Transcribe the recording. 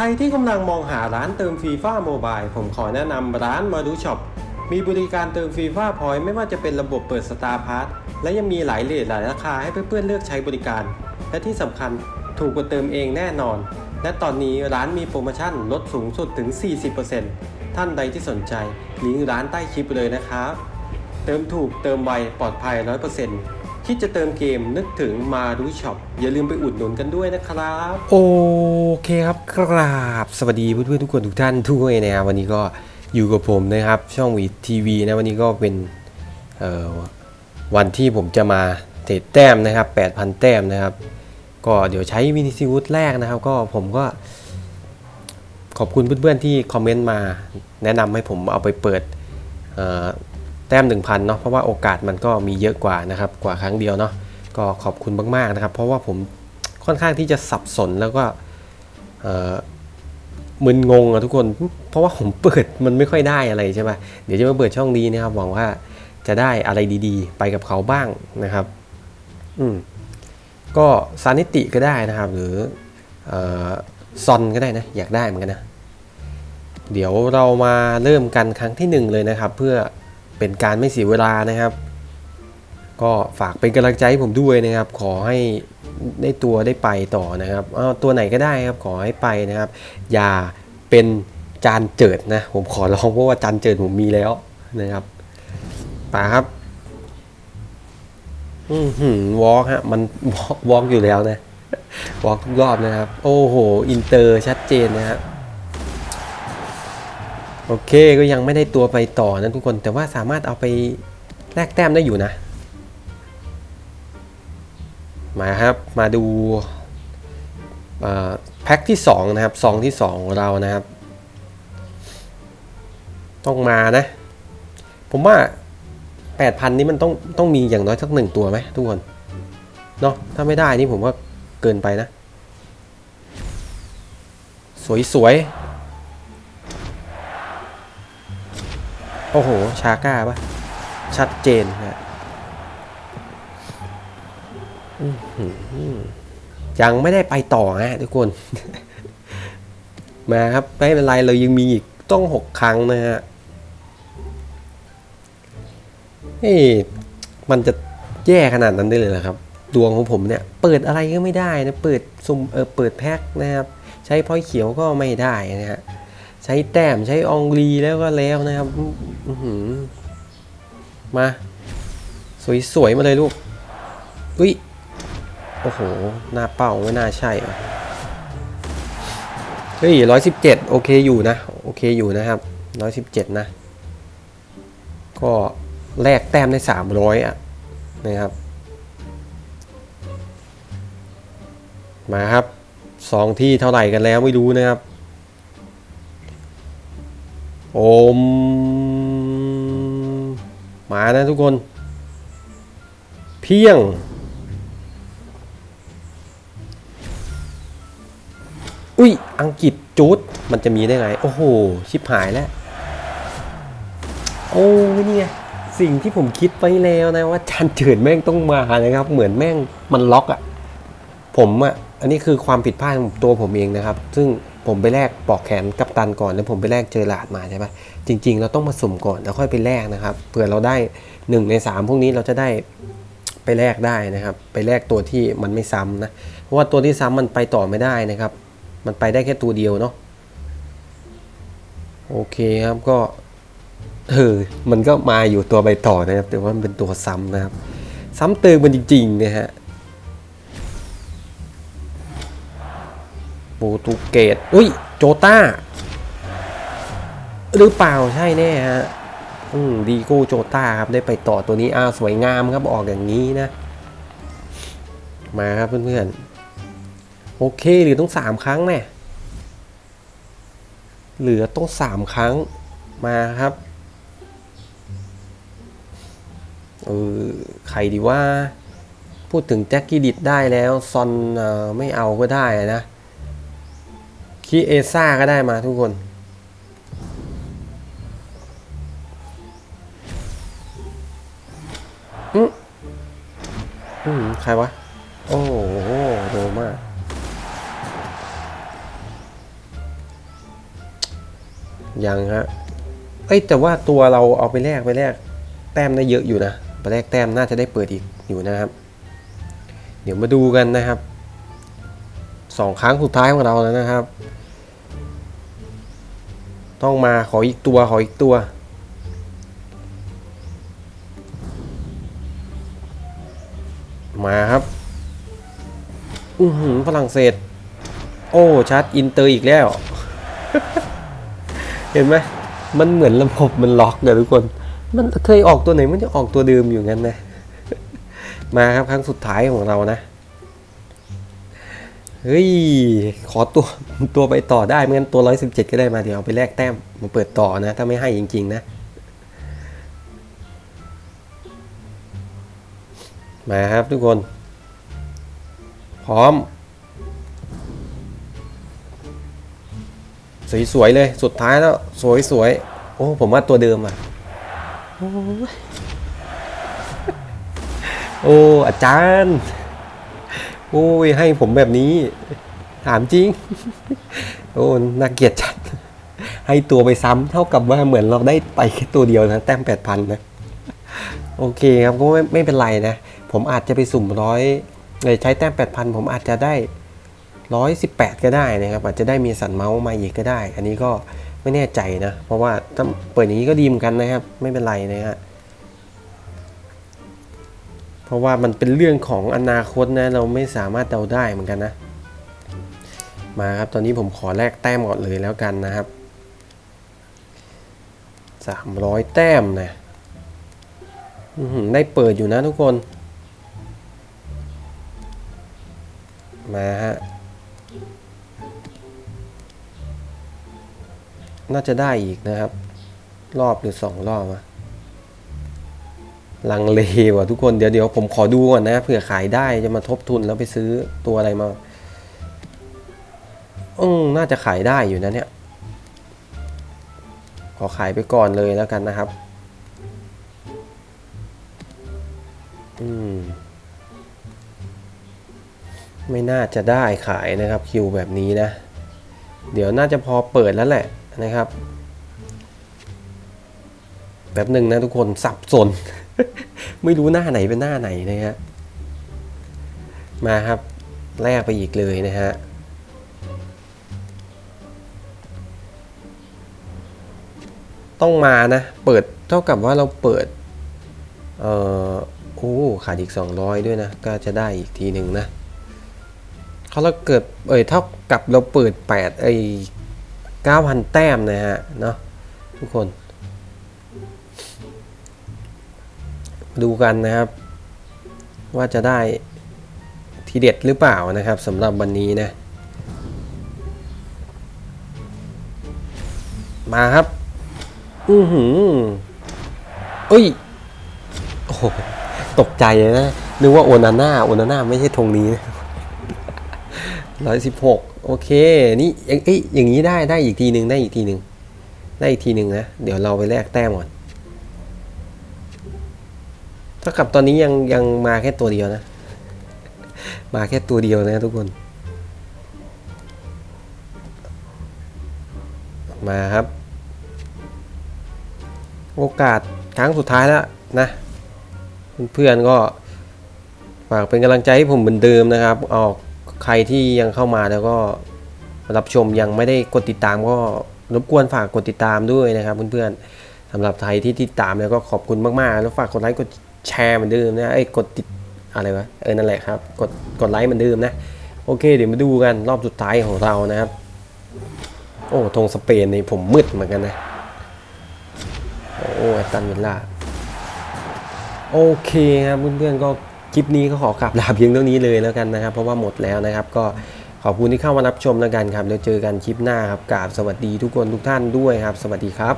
รที่กำลังมองหาร้านเติมฟีฟ่าโมบายผมขอแนะนำร้านมาดูช็อปมีบริการเติมฟีฟ่าพอยต์ไม่ว่าจะเป็นระบบเปิดสตาร์พาร์ทและยังมีหลายเลทหลายราคาให้เพื่อนๆเลือกใช้บริการ และที่สำคัญถูกกว่าเติมเองแน่นอน และตอนนี้ร้านมีโปรโมชั่นลดสูงสุดถึง 40%ท่านใดที่สนใจลิงก์ร้านใต้คลิปเลยนะครับ เติมถูกเติมไวปลอดภัย 100% คิดจะเติมเกมนึกถึงมาดูช็อปอย่าลืมไปอุดหนุนกันด้วยนะครับ โอเคครับกราบสวัสดีเพื่อนๆทุกคนทุกท่านทุกคนนะครับวันนี้ก็อยู่กับผมนะครับ ช่องวีทีวีนะวันนี้ก็เป็นวันที่ผมจะมาเทรดแต้มนะครับ 8,000 แต้มนะครับ ก็เดี๋ยวใช้มินิซิวุธแรกนะครับ ก็ผมก็ ขอบคุณเพื่อนๆที่คอมเมนต์มา แนะนำให้ผมเอาไปเปิดเแต้ม 1,000เนาะเพราะว่าโอกาสมันก็มีเยอะกว่านะครับกว่าครั้งเดียวเนาะก็ขอบคุณมากๆนะครับ เพราะว่าผมค่อนข้างที่จะสับสนแล้วก็มึนงงอะทุกคน เพราะว่าผมเปิดมันไม่ค่อยได้อะไรใช่ไหมเดี๋ยวจะมาเปิดช่องนี้นะครับหวังว่าจะได้อะไรดีๆ ไปกับเขาบ้างนะครับอืมก็ซานิติก็ได้นะครับ หรือเอ่อซอนก็ได้นะอยากได้เหมือนกันนะ เดี๋ยวเรามาเริ่มกันครั้งที่หนึ่งเลยนะครับ เพื่อ เป็นการไม่เสียเวลานะครับ ก็ฝากเป็นกำลังใจให้ผมด้วยนะครับ ขอให้ได้ตัวได้ไปต่อนะครับเอาตัวไหนก็ได้ครับขอให้ไปนะครับ อย่าเป็นจานเจิดนะ ผมขอร้องเพราะว่าจานเจิดผมมีแล้วนะครับป่าครับอือหือวอล์กฮะมันวอล์กอยู่แล้วนะวอล์กทุกรอบนะครับ โอ้โห อินเตอร์ชัดเจนนะครับ โอเคก็ยังไม่ได้ตัวไปต่อนะทุกคนแต่ว่าสามารถเอาไปแลกแต้มได้อยู่นะ มาครับมาดูแพ็คที่ 2 นะครับซองที่ 2 ของเรานะครับ ต้องมานะ ผมว่า 8,000 นี้มันต้องต้องมีอย่างน้อยสักหนึ่งตัวไหมทุกคนเนาะถ้าไม่ได้นี่ผมว่าเกินไปนะ สวยๆ โอ้โห ชาก้าปะชัดเจนนะยังไม่ได้ไปต่อฮะทุกคน มาครับ ไม่เป็นไรเรายังมีอีกต้องหกครั้งนะฮะเฮ้ยมันจะแย่ขนาดนั้นได้เลยเหรอครับ ดวงของผมเนี่ย เปิดอะไรก็ไม่ได้นะ เปิดซุมเออเปิดแพ็คนะครับ ใช้พอยเขียวก็ไม่ได้นะฮะ ใช้แต้มใช้องรีแล้วก็แล้วนะครับมา สวยๆมาเลยลูก อุ้ย โอ้โห หน้าเป้าไม่น่าใช่เหรอเฮ้ยร้อยสิบเจ็ดโอเคอยู่นะ โอเคอยู่นะครับร้อยสิบเจ็ดนะ ก็แลกแต้มได้สามร้อยอะนะครับ มาครับสองที่เท่าไหร่กันแล้วไม่รู้นะครับ โอม มานะทุกคน เพียง อุ้ย อังกฤษจูดมันจะมีได้ไง โอ้โห ชิบหายแล้ว โอ้นี่ไงสิ่งที่ผมคิดไว้แล้วนะว่าจานเจิดแม่งต้องมานะครับ เหมือนแม่งมันล็อกอะ่ะ ผมอะ่ะ อันนี้คือความผิดพลาดของตัวผมเองนะครับ ซึ่ง ผมไปแลกปอกแขนกับตันก่อนแล้วผมไปแลกเจอหลาดมาใช่ปะจริง ๆ เราต้องมาสุ่มก่อนแล้วค่อยไปแลกนะครับเผื่อเราได้หนึ่งในสามพวกนี้เราจะได้ไปแลกได้นะครับ ไปแลกตัวที่มันไม่ซ้ำนะเพราะว่าตัวที่ซ้ำมันไปต่อไม่ได้นะครับ มันไปได้แค่ตัวเดียวเนาะโอเคครับก็เออมันก็มาอยู่ตัวไปต่อนะครับ แต่ว่ามันเป็นตัวซ้ำนะครับ ซ้ำเติมมันจริงๆนะฮะ ปรตุเกสอุ้ย โจต้า หรือเปล่าใช่แน่ฮะ อืมดีโก้โจต้าครับ ได้ไปต่อตัวนี้อ้าวสวยงามครับออกอย่างนี้นะ มาครับเพื่อนๆ โอเคเหลือต้องสามครั้งแน่เหลือต้องสามครั้งมาครับเออใครดีว่า พูดถึงแจ็คกี้ดิดได้แล้ว ซอนออไม่เอาก็ได้นะ คีเอซ่าก็ได้มาทุกคน อืมอืมใครวะ โอ้โหโดมากยังฮะ เอ้ยแต่ว่าตัวเราเอาไปแลกไปแลกแต้มได้เยอะอยู่นะไปแลกแต้มน่าจะได้เปิดอีกอยู่นะครับ เดี๋ยวมาดูกันนะครับสองครั้งสุดท้ายของเราแล้วนะครับ ต้องมาขออีกตัวขออีกตัว มาครับ อือหือฝรั่งเศส โอ้ชัดอินเตอร์อีกแล้ว เห็นไหมมันเหมือนระบบมันล็อกเลยทุกคน มันเคยออกตัวไหนมันจะออกตัวเดิมอยู่งั้นนะ มาครับครั้งสุดท้ายของเรานะ เฮ้ย ขอตัวตัวไปต่อได้ไม่งั้นตัว 117 ก็ได้มาเดี๋ยวเอาไปแลกแต้มมาเปิดต่อนะ ถ้าไม่ให้จริง ๆ นะ มาครับทุกคน พร้อม สวย ๆ เลยสุดท้ายแล้ว สวย ๆ โอ้ ผมว่าตัวเดิมอะ โอ้ยโอ้อาจารย์ โอ้ยให้ผมแบบนี้ ถามจริง โอ้น่าเกลียดจัด ให้ตัวไปซ้ำเท่ากับว่าเหมือนเราได้ไปแค่ตัวเดียวนะ แต้มแปดพันนะ โอเคครับก็ไม่ไม่เป็นไรนะ ผมอาจจะไปสุ่มร้อยเลยใช้แต้มแปดพันผมอาจจะได้ร้อยสิบแปดก็ได้นะครับ อาจจะได้มีสันเมาส์มาอีกก็ได้ อันนี้ก็ไม่แน่ใจนะ เพราะว่าถ้าเปิดอย่างนี้ก็ดีเหมือนกันนะครับ ไม่เป็นไรนะฮะ เพราะว่ามันเป็นเรื่องของอนาคตนะ เราไม่สามารถเดาได้เหมือนกันนะ มาครับ ตอนนี้ผมขอแลกแต้มก่อนเลยแล้วกันนะครับสามร้อยแต้มนะได้เปิดอยู่นะทุกคน มาฮะ น่าจะได้อีกนะครับ รอบหรือสองรอบอะ ลังเลว่ะทุกคนเดี๋ยวเดี๋ยวผมขอดูก่อนนะเผื่อขายได้จะมาทบทุนแล้วไปซื้อตัวอะไรมาอืมน่าจะขายได้อยู่นะเนี่ย ขอขายไปก่อนเลยแล้วกันนะครับ อืม ไม่น่าจะได้ขายนะครับคิวแบบนี้นะ เดี๋ยวน่าจะพอเปิดแล้วแหละนะครับ แบบหนึ่งนะทุกคนสับสน ไม่รู้หน้าไหนเป็นหน้าไหนนะฮะมาครับแลกไปอีกเลยนะฮะต้องมานะ เปิดเท่ากับว่าเราเปิด เอ่อ โอ้ ขาดอีก 200 ด้วยนะ ก็จะได้อีกทีหนึ่งนะเขาเราเกิด เอ่ย เท่ากับเราเปิด 8 ไอ้9,000 แต้มนะฮะ เนาะทุกคน ดูกันนะครับ ว่าจะได้ทีเด็ดหรือเปล่านะครับสำหรับวันนี้นะ มาครับ อือหือเอ้ยโอ้โหตกใจเลยนะ นึกว่าโอนาน่าโอนาน่าไม่ใช่ธงนี้ร้อยสิบหกโอเค นี่เอ้ยอย่างนี้ได้ได้อีกทีหนึ่งได้อีกทีหนึ่งได้อีกทีหนึ่งนะ เดี๋ยวเราไปแลกแต้มก่อน เท่ากับตอนนี้ยังยังมาแค่ตัวเดียวนะ มาแค่ตัวเดียวนะทุกคน มาครับ โอกาสครั้งสุดท้ายแล้วนะ เพื่อนๆก็ฝากเป็นกำลังใจให้ผมเหมือนเดิมนะครับ ออกใครที่ยังเข้ามาแล้วก็รับชมยังไม่ได้กดติดตามก็รบกวนฝากกดติดตามด้วยนะครับเพื่อนๆสำหรับใครที่ติดตามแล้วก็ขอบคุณมากๆ แล้วฝากกดไลค์กด แชร์เหมือนเดิมนะไอ้ยกดติดอะไรวะเออนั่นแหละครับ กดกดไลค์เหมือนเดิมนะโอเค เดี๋ยวมาดูกันรอบสุดท้ายของเรานะครับ โอ้ธงสเปนนี่ผมมืดเหมือนกันนะ โอ้ตันเวล่าโอเคครับเพื่อนๆก็คลิปนี้ก็ขอกลับลาเพียงเท่านี้เลยแล้วกันนะครับ เพราะว่าหมดแล้วนะครับ ก็ขอบคุณที่เข้ามารับชมแล้วกันครับแล้วเจอกันคลิปหน้าครับกราบสวัสดีทุกคนทุกท่านด้วยครับ สวัสดีครับ